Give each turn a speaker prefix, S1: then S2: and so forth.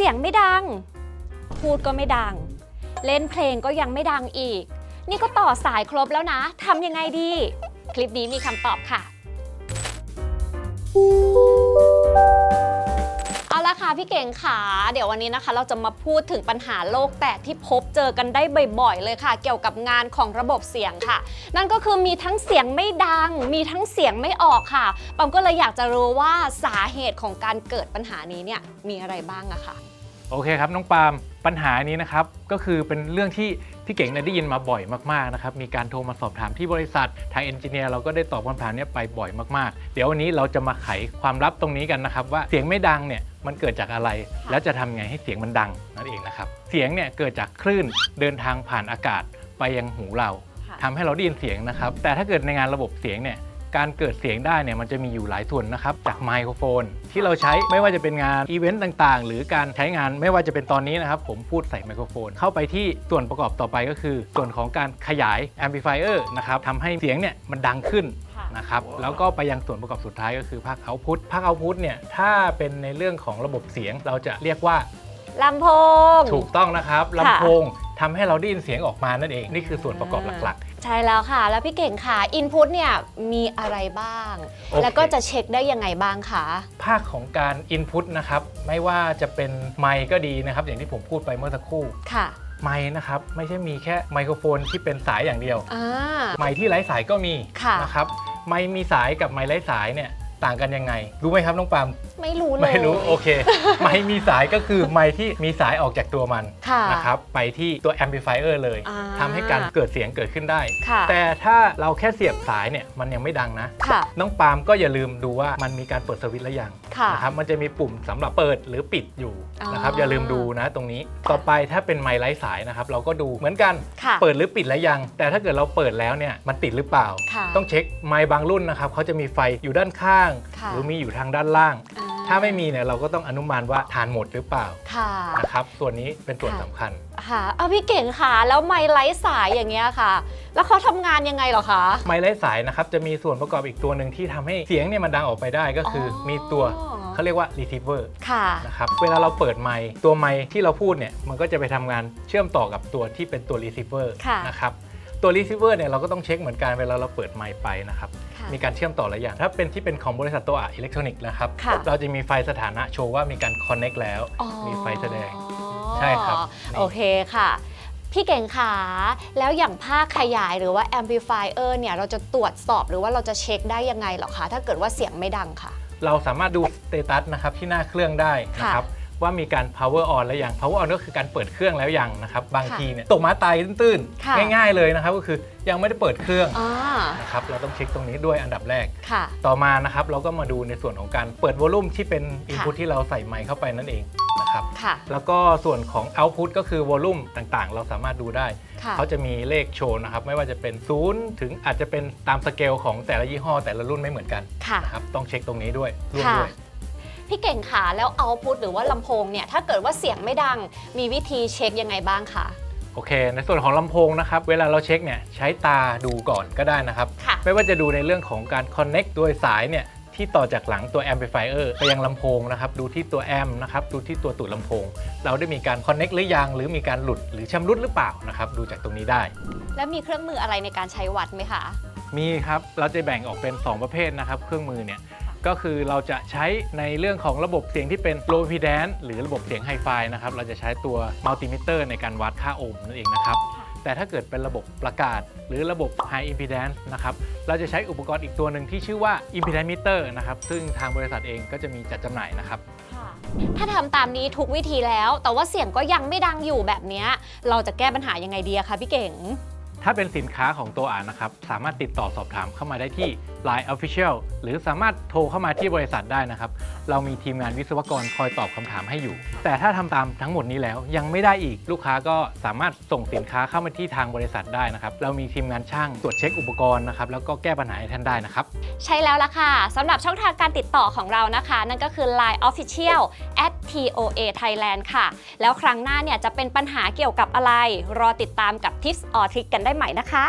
S1: เสียงไม่ดัง พูดก็ไม่ดัง เล่นเพลงก็ยังไม่ดังอีก นี่ก็ต่อสายครบแล้วนะทำยังไงดี คลิปนี้มีคำตอบค่ะ เอาละคะพี่เก่งขาเดี๋ยววันนี้นะคะ เราจะมาพูดถึงปัญหาโลกแตกที่พบเจอกันได้บ่อยๆเลยค่ะ เกี่ยวกับงานของระบบเสียงค่ะ นั่นก็คือมีทั้งเสียงไม่ดัง มีทั้งเสียงไม่ออกค่ะปั๊มก็เลยอยากจะรู้ว่าสาเหตุของการเกิดปัญหานี้เนี่ยมีอะไรบ้างอะค่ะ
S2: โอเคครับน้องปาล์มปัญหานี้นะครับก็คือเป็นเรื่องที่พี่เก่งเนี่ยได้ยินมาบ่อยมากๆนะครับมีการโทรมาสอบถามที่บริษัททางเอนจิเนียร์เราก็ได้ตอบคำถามเนี้ไปบ่อยมากๆ เดี๋ยววันนี้เราจะมาไขความลับตรงนี้กันนะครับว่าเสียงไม่ดังเนี่ย มันเกิดจากอะไร แล้วจะทำไงให้เสียงมันดังนั่นเองนะครับ เสียงเนี่ยเกิดจากคลื่นเดินทางผ่านอากาศไปยังหูเรา
S1: ค่ะ
S2: ทำให้เราได้ยินเสียงนะครับ แต่ถ้าเกิดในงานระบบเสียงเนี่ยการเกิดเสียงได้เนี่ยมันจะมีอยู่หลายส่วนนะครับ จากไมโครโฟน ที่เราใช้ไม่ว่าจะเป็นงานอีเวนต์ต่างๆ หรือการใช้งานไม่ว่าจะเป็นตอนนี้นะครับ ผมพูดใส่ไมโครโฟน เข้าไปที่ส่วนประกอบต่อไปก็คือ ส่วนของการขยายแอมพลิฟายเออร์นะครับทำให้เสียงเนี่ยมันดังขึ้น
S1: ค่ะ
S2: นะครับแล้วก็ไปยังส่วนประกอบสุดท้ายก็คือภาคเอาพุทภาคเอาพุทเนี่ยถ้าเป็นในเรื่องของระบบเสียงเราจะเรียกว่า
S1: ลำโพง
S2: ถูกต้องนะครับ
S1: ค่ะ
S2: ลำโพงทำให้เราได้ยินเสียงออกมานั่นเอง นี่คือส่วนประกอบหลักๆ
S1: ใช่แล้วค่ะ แล้วพี่เก่งค่ะอินพุตเนี่ยมีอะไรบ้าง
S2: โอเค
S1: แล้วก็จะเช็คได้ยังไงบ้างคะ
S2: ภาคของการ Input นะครับ ไม่ว่าจะเป็นไมค์ก็ดีนะครับ อย่างที่ผมพูดไปเมื่อสักครู่
S1: ค่ะ
S2: ไมค์นะครับไม่ใช่มีแค่ไมโครโฟนที่เป็นสายอย่างเดียว
S1: อ่า
S2: ไมค์ที่ไร้สายก็มี
S1: ค่ะ
S2: นะครับ ไม่มีสายกับไม้ไร้สายเนี่ยต่างกันยังไง รู้ไหมครับน้องปาล์ม
S1: ไม่รู้เลย
S2: ไม่รู้โอเค ไมค์มีสายก็คือไมค์ที่มีสายออกจากตัวมัน
S1: ค่ะ
S2: นะครับไปที่ตัว amplifier เลย
S1: อ่า
S2: ทำให้การเกิดเสียงเกิดขึ้นได้
S1: ค่ะ
S2: แต่ถ้าเราแค่เสียบสายเนี่ยมันยังไม่ดังนะ
S1: ค่ะ
S2: น้องปาล์มก็อย่าลืมดูว่ามันมีการเปิดสวิตช์หรือยัง
S1: ค่ะ
S2: นะครับมันจะมีปุ่มสำหรับเปิดหรือปิดอยู่
S1: อ๋อ
S2: นะครับอย่าลืมดูนะตรงนี้ต่อไปถ้าเป็นไมค์ไร้สายนะครับเราก็ดูเหมือนกัน
S1: ค่ะ
S2: เปิดหรือปิดแล้วยัง แต่ถ้าเกิดเราเปิดแล้วเนี่ยมันติดหรือเปล่า
S1: ค่ะ
S2: ต้องเช็คไมค์บางรุ่นนะครับเขาจะมีไฟอยู่ด้านข้าง
S1: ค่ะ
S2: หรือมีอยู่ทางด้านล่าง
S1: อ่
S2: ถ้าไม่มีเนี่ยเราก็ต้องอนุมานว่าทานหมดหรือเปล่า
S1: ค่ะ
S2: นะครับส่วนนี้เป็นส่วน
S1: ค่ะ
S2: สำคัญ
S1: ค่ะเอาพี่เก่งค่ะ แล้วไมค์ไร้สายอย่างเงี้ยค่ะ แล้วเขาทำงานยังไงเหรอคะ
S2: ไมค์ไร้สายนะครับจะมีส่วนประกอบอีกตัวหนึ่งที่ทำให้เสียงเนี่ยมันดังออกไปได้ก็คืออ
S1: อ
S2: มีตัวเขาเรียกว่า receiver
S1: ค่ะ
S2: นะครับเวลาเราเปิดไมค์ตัวไมค์ที่เราพูดเนี่ยมันก็จะไปทำงานเชื่อมต่อกับตัวที่เป็นตัว receiver
S1: ค่ะ
S2: นะครับ ตัว receiver เนี่ยเราก็ต้องเช็คเหมือนกันเวลาเราเปิดไมค์ไปนะครับ
S1: ค่ะ
S2: มีการเชื่อมต่อหลายอย่าง ถ้าเป็นที่เป็นของบริษัทตัวอิเล็กทรอนิกส์นะครับ
S1: ค่ะ
S2: เราจะมีไฟสถานะโชว์ว่ามีการ connect แล้ว
S1: อ๋อ
S2: มีไฟแสดงใช่ครับนี่
S1: โอเคค่ะ พี่เก่งขาแล้วอย่างภาคขยายหรือว่า amplifier เนี่ยเราจะตรวจสอบหรือว่าเราจะเช็คได้ยังไงเหรอคะ ถ้าเกิดว่าเสียงไม่ดังค่ะ
S2: เราสามารถดูสเตตัสนะครับที่หน้าเครื่องได้นะครับ ว่ามีการ power on แล้วยัง power on ก็คือการเปิดเครื่องแล้วยังนะครับ บาง
S1: ค่ะ
S2: ทีเนี่ยตกม้าตายตื้น
S1: ค่ะ
S2: ๆ ง่าย ๆ เลยนะครับ ก็คือยังไม่ได้เปิดเครื่อง
S1: อ่า
S2: นะครับ เราต้องเช็คตรงนี้ด้วยอันดับแรก
S1: ค่ะ
S2: ต่อมานะครับเราก็มาดูในส่วนของการเปิดวอลลุ่มที่เป็น Input ที่เราใส่ไมค์เข้าไปนั่นเองนะครับ
S1: ค่ะ
S2: แล้วก็ส่วนของ Output ก็คือวอลลุ่มต่างๆ เราสามารถดูได้
S1: ค่ะ
S2: เขาจะมีเลขโชว์นะครับ ไม่ว่าจะเป็น 0 ถึงอาจจะเป็นตามสเกลของแต่ละยี่ห้อแต่ละรุ่นไม่เหมือนกัน
S1: ค่ะ
S2: นะครับต้องเช็คตรงนี้ด้วยร่วม
S1: ค่ะ
S2: ด้วย
S1: พี่เก่งขาแล้วเอาพุทหรือว่าลำโพงเนี่ยถ้าเกิดว่าเสียงไม่ดังมีวิธีเช็คยังไงบ้างคะ
S2: โอเค ในส่วนของลำโพงนะครับ เวลาเราเช็คเนี่ยใช้ตาดูก่อนก็ได้นะครับ
S1: ค่ะ
S2: ไม่ว่าจะดูในเรื่องของการ connect ด้วยสายเนี่ยที่ต่อจากหลังตัว amplifier ไปยังลำโพงนะครับ ดูที่ตัวแอมนะครับ ดูที่ตัวตูดลำโพง เราได้มีการ connect หรือยัง หรือมีการหลุดหรือชำรุดหรือเปล่านะครับ ดูจากตรงนี้ได้
S1: แล้วมีเครื่องมืออะไรในการใช้วัดไหมคะ
S2: มีครับ เราจะแบ่งออกเป็น 2 ประเภทนะครับ เครื่องมือเนี่ย ก็คือเราจะใช้ในเรื่องของระบบเสียงที่เป็น low impedance หรือระบบเสียงไฮไฟนะครับ เราจะใช้ตัวมัลติมิเตอร์ในการวัดค่าโอห์มนั่นเองนะครับ แต่ถ้าเกิดเป็นระบบประกาศ หรือระบบ high impedance นะครับ เราจะใช้อุปกรณ์อีกตัวหนึ่งที่ชื่อว่า impedance meter นะครับ ซึ่งทางบริษัทเองก็จะมีจัดจำหน่ายนะครับ
S1: ถ้าทำตามนี้ทุกวิธีแล้ว แต่ว่าเสียงก็ยังไม่ดังอยู่แบบเนี้ยเราจะแก้ปัญหายังไงดีอะคะพี่เก่ง
S2: ถ้าเป็นสินค้าของตัวอ่านนะครับ สามารถติดต่อสอบถามเข้ามาได้ที่ Line Official หรือสามารถโทรเข้ามาที่บริษัทได้นะครับ เรามีทีมงานวิศวกรคอยตอบคำถามให้อยู่ แต่ถ้าทำตามทั้งหมดนี้แล้วยังไม่ได้อีกลูกค้าก็สามารถส่งสินค้าเข้ามาที่ทางบริษัทได้นะครับ เรามีทีมงานช่างตรวจเช็คอุปกรณ์นะครับแล้วก็แก้ปัญหาให้ท่านได้นะครับ
S1: ใช่แล้วล่ะค่ะสำหรับช่องทางการติดต่อของเรานะคะ นั่นก็คือ Line Official at TOA Thailand ค่ะ แล้วครั้งหน้าเนี่ยจะเป็นปัญหาเกี่ยวกับอะไร รอติดตามกับ Tips or Trick กันได้ใหม่นะคะ